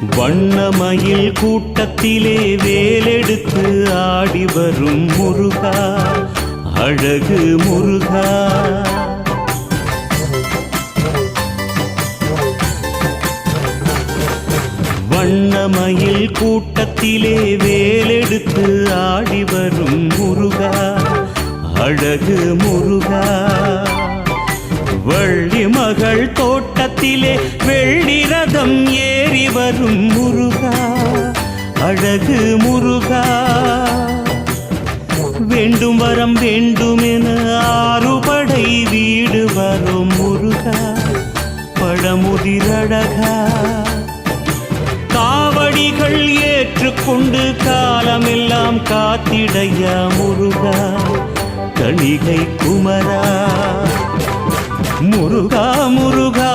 வண்ணமயில் கூட்டத்திலே வேலெடுத்து ஆடி வரும் முருகா அழகு முருகா. வண்ணமயில் கூட்டத்திலே வேலெடுத்து ஆடி வரும் முருகா அழகு முருகா. வள்ளி மகள் தோட்டத்திலே வெள்ளி வளரும் முருகா அழகு முருகா. வேண்டும் வரம் வேண்டுமென ஆறுபடை வீடு வரும் முருகா. பழமுதிரழகா காவடிகள் ஏற்றுக்கொண்டு காலமெல்லாம் காத்திடையா முருகா. கணிகை குமரா. முருகா முருகா